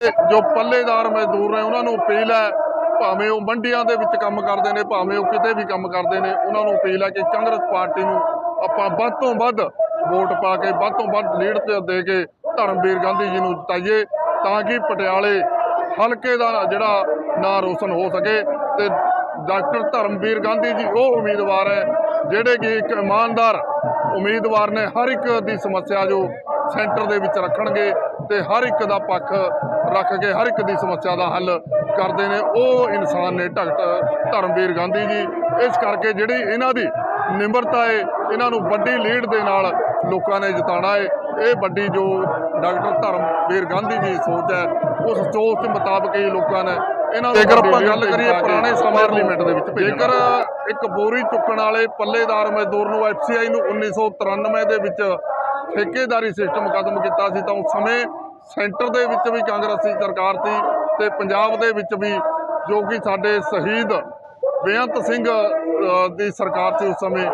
ਜੋ ਪੱਲੇਦਾਰ ਮਜ਼ਦੂਰ ਨੇ, ਉਹਨਾਂ ਨੂੰ ਅਪੀਲ ਹੈ, ਭਾਵੇਂ ਉਹ ਮੰਡੀਆਂ ਦੇ ਵਿੱਚ ਕੰਮ ਕਰਦੇ ਨੇ, ਭਾਵੇਂ ਉਹ ਕਿਤੇ ਵੀ ਕੰਮ ਕਰਦੇ ਨੇ, ਉਹਨਾਂ ਨੂੰ ਅਪੀਲ ਹੈ ਕਿ ਕਾਂਗਰਸ ਪਾਰਟੀ ਨੂੰ ਆਪਾਂ ਵੱਧ ਤੋਂ ਵੱਧ ਵੋਟ ਪਾ ਕੇ, ਵੱਧ ਤੋਂ ਵੱਧ ਲੀਡ ਤੇ ਦੇ ਕੇ ਧਰਮਵੀਰ ਗਾਂਧੀ ਜੀ ਨੂੰ ਜਿਤਾਈਏ, ਤਾਂ ਕਿ ਪਟਿਆਲੇ ਹਲਕੇ ਦਾ ਜਿਹੜਾ ਨਾਂ ਰੋਸ਼ਨ ਹੋ ਸਕੇ ਤੇ ਡਾਕਟਰ ਧਰਮਵੀਰ ਗਾਂਧੀ ਜੀ ਉਹ ਉਮੀਦਵਾਰ ਹੈ, ਜਿਹੜੇ ਕਿ ਇੱਕ ਇਮਾਨਦਾਰ ਉਮੀਦਵਾਰ ਨੇ, ਹਰ ਇੱਕ ਦੀ ਸਮੱਸਿਆ ਜੋ ਸੈਂਟਰ ਦੇ ਵਿੱਚ ਰੱਖਣਗੇ ਤੇ ਹਰ ਇੱਕ ਦਾ ਪੱਖ ਰੱਖ ਕੇ ਹਰ ਇੱਕ ਦੀ ਸਮੱਸਿਆ ਦਾ ਹੱਲ ਕਰਦੇ ਨੇ। ਉਹ ਇਨਸਾਨ ਨੇ ਡਾਕਟਰ ਧਰਮਵੀਰ ਗਾਂਧੀ ਜੀ। ਇਸ ਕਰਕੇ ਜਿਹੜੀ ਇਹਨਾਂ ਦੀ ਨਿਮਰਤਾ ਹੈ ਇਹਨਾਂ ਨੂੰ ਵੱਡੀ ਲੀਡ ਦੇ ਨਾਲ ਲੋਕਾਂ ਨੇ ਜਿਤਾਣਾ ਹੈ ਇਹ ਵੱਡੀ ਜੋ ਡਾਕਟਰ ਧਰਮਵੀਰ ਗਾਂਧੀ ਜੀ ਦੀ ਸੋਚ ਹੈ ਉਸ ਸੋਚ ਦੇ ਮੁਤਾਬਕ ਹੀ ਲੋਕਾਂ ਨੇ ਇਹਨਾਂ ਜੇਕਰ ਆਪਾਂ ਗੱਲ ਕਰੀਏ ਪੁਰਾਣੇ ਸਮੇਂ ਪਾਰਲੀਮੈਂਟ ਦੇ ਵਿੱਚ ਜੇਕਰ ਇੱਕ ਬੋਰੀ ਚੁੱਕਣ ਵਾਲੇ ਪੱਲੇਦਾਰ ਮਜ਼ਦੂਰ ਨੂੰ ਐਫਸੀਆਈ ਨੂੰ 1993 ਦੇ ਵਿੱਚ ਠੇਕੇਦਾਰੀ ਸਿਸਟਮ ਖਤਮ ਕੀਤਾ ਸੀ ਤਾਂ ਉਸ ਸਮੇਂ ਸੈਂਟਰ ਦੇ ਵਿੱਚ ਵੀ ਕਾਂਗਰਸੀ ਸਰਕਾਰ ਸੀ ਤੇ ਪੰਜਾਬ ਦੇ ਵਿੱਚ ਵੀ ਜੋ ਕਿ ਸਾਡੇ ਸ਼ਹੀਦ ਬੇਅੰਤ ਸਿੰਘ ਦੀ ਸਰਕਾਰ ਸੀ ਉਸ ਸਮੇਂ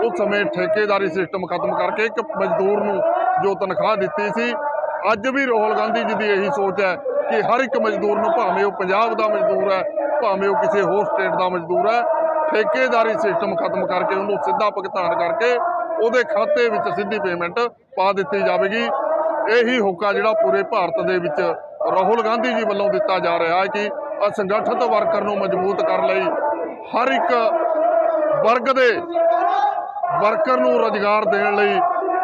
ਉਸ ਸਮੇਂ ਠੇਕੇਦਾਰੀ ਸਿਸਟਮ ਖਤਮ ਕਰਕੇ ਇੱਕ ਮਜ਼ਦੂਰ ਨੂੰ ਜੋ ਤਨਖਾਹ ਦਿੱਤੀ ਸੀ, ਅੱਜ ਵੀ ਰਾਹੁਲ ਗਾਂਧੀ ਜੀ ਦੀ ਇਹੀ ਸੋਚ ਹੈ ਕਿ ਹਰ ਇੱਕ ਮਜ਼ਦੂਰ ਨੂੰ ਭਾਵੇਂ ਉਹ ਪੰਜਾਬ ਦਾ ਮਜ਼ਦੂਰ ਹੈ, ਭਾਵੇਂ ਉਹ ਕਿਸੇ ਹੋਰ ਸਟੇਟ ਦਾ ਮਜ਼ਦੂਰ ਹੈ, ਠੇਕੇਦਾਰੀ ਸਿਸਟਮ ਖਤਮ ਕਰਕੇ ਉਹਨੂੰ ਸਿੱਧਾ ਭੁਗਤਾਨ ਕਰਕੇ ਉਹਦੇ ਖਾਤੇ ਵਿੱਚ ਸਿੱਧੀ ਪੇਮੈਂਟ ਪਾ ਦਿੱਤੀ ਜਾਵੇਗੀ। ਇਹੀ ਹੋਕਾ ਜਿਹੜਾ ਪੂਰੇ ਭਾਰਤ ਦੇ ਵਿੱਚ ਰਾਹੁਲ ਗਾਂਧੀ ਜੀ ਵੱਲੋਂ ਦਿੱਤਾ ਜਾ ਰਿਹਾ ਹੈ ਕਿ ਅਸੰਗਠਿਤ ਵਰਕਰ ਨੂੰ ਮਜ਼ਬੂਤ ਕਰਨ ਲਈ ਹਰ ਇੱਕ ਵਰਗ ਦੇ ਵਰਕਰ ਨੂੰ ਰੋਜ਼ਗਾਰ ਦੇਣ ਲਈ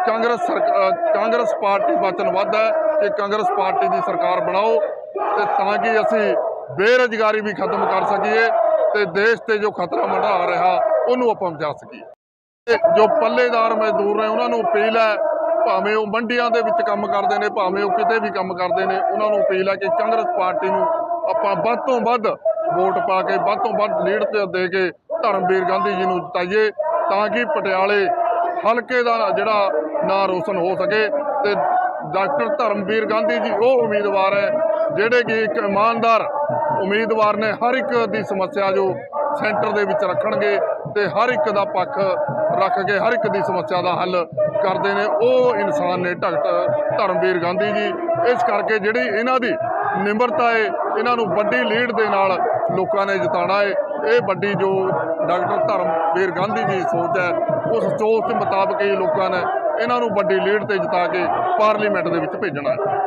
ਕਾਂਗਰਸ ਸਰਕ- ਕਾਂਗਰਸ ਪਾਰਟੀ ਵਚਨਬੱਧ ਹੈ ਕਿ ਕਾਂਗਰਸ ਪਾਰਟੀ ਦੀ ਸਰਕਾਰ ਬਣਾਓ ਤੇ ਤਾਂ ਕਿ ਅਸੀਂ ਬੇਰੁਜ਼ਗਾਰੀ ਵੀ ਖਤਮ ਕਰ ਸਕੀਏ ਤੇ ਦੇਸ਼ ਤੇ ਜੋ ਖਤਰਾ ਮੰਡਾ ਰਿਹਾ, ਉਹਨੂੰ ਆਪਾਂ ਬਚਾ ਸਕੀਏ। ਜੋ ਪੱਲੇਦਾਰ ਮਜ਼ਦੂਰ ਨੇ, ਉਹਨਾਂ ਨੂੰ ਅਪੀਲ ਹੈ, ਭਾਵੇਂ ਉਹ ਮੰਡੀਆਂ ਦੇ ਵਿੱਚ ਕੰਮ ਕਰਦੇ ਨੇ, ਭਾਵੇਂ ਉਹ ਕਿਤੇ ਵੀ ਕੰਮ ਕਰਦੇ ਨੇ, ਉਹਨਾਂ ਨੂੰ ਅਪੀਲ ਹੈ ਕਿ ਕਾਂਗਰਸ ਪਾਰਟੀ ਨੂੰ ਆਪਾਂ ਵੱਧ ਤੋਂ ਵੱਧ ਵੋਟ ਪਾ ਕੇ, ਵੱਧ ਤੋਂ ਵੱਧ ਲੀਡ ਤੇ ਦੇ ਕੇ ਧਰਮਵੀਰ ਗਾਂਧੀ ਜੀ ਨੂੰ ਜਿਤਾਈਏ, ਤਾਂ ਕਿ ਪਟਿਆਲੇ ਹਲਕੇ ਦਾ ਜਿਹੜਾ ਨਾਂ ਰੋਸ਼ਨ ਹੋ ਸਕੇ ਤੇ ਡਾਕਟਰ ਧਰਮਵੀਰ ਗਾਂਧੀ ਜੀ ਉਹ ਉਮੀਦਵਾਰ ਹੈ, ਜਿਹੜੇ ਕਿ ਇੱਕ ਇਮਾਨਦਾਰ ਉਮੀਦਵਾਰ ਨੇ ਹਰ ਇੱਕ ਦੀ ਸਮੱਸਿਆ ਜੋ ਸੈਂਟਰ ਦੇ ਵਿੱਚ ਰੱਖਣਗੇ ਤੇ ਹਰ ਇੱਕ ਦਾ ਪੱਖ ਰੱਖ ਕੇ ਹਰ ਇੱਕ ਦੀ ਸਮੱਸਿਆ ਦਾ ਹੱਲ ਕਰਦੇ ਨੇ। ਉਹ ਇਨਸਾਨ ਨੇ ਡਾਕਟਰ ਧਰਮਵੀਰ ਗਾਂਧੀ ਜੀ। ਇਸ ਕਰਕੇ ਜਿਹੜੀ ਇਹਨਾਂ ਦੀ ਨਿਮਰਤਾ ਹੈ ਇਹਨਾਂ ਨੂੰ ਵੱਡੀ ਲੀਡ ਦੇ ਨਾਲ ਲੋਕਾਂ ਨੇ ਜਿਤਾਣਾ ਹੈ ਇਹ ਵੱਡੀ ਜੋ ਡਾਕਟਰ ਧਰਮਵੀਰ ਗਾਂਧੀ ਦੀ ਸੋਚ ਹੈ, ਉਸ ਸੋਚ ਮੁਤਾਬਕ ਹੀ ਲੋਕਾਂ ਨੇ ਇਹਨਾਂ ਨੂੰ ਵੱਡੀ ਲੀਡ ਤੇ ਜਿਤਾ ਕੇ ਪਾਰਲੀਮੈਂਟ ਦੇ ਵਿੱਚ ਭੇਜਣਾ ਹੈ।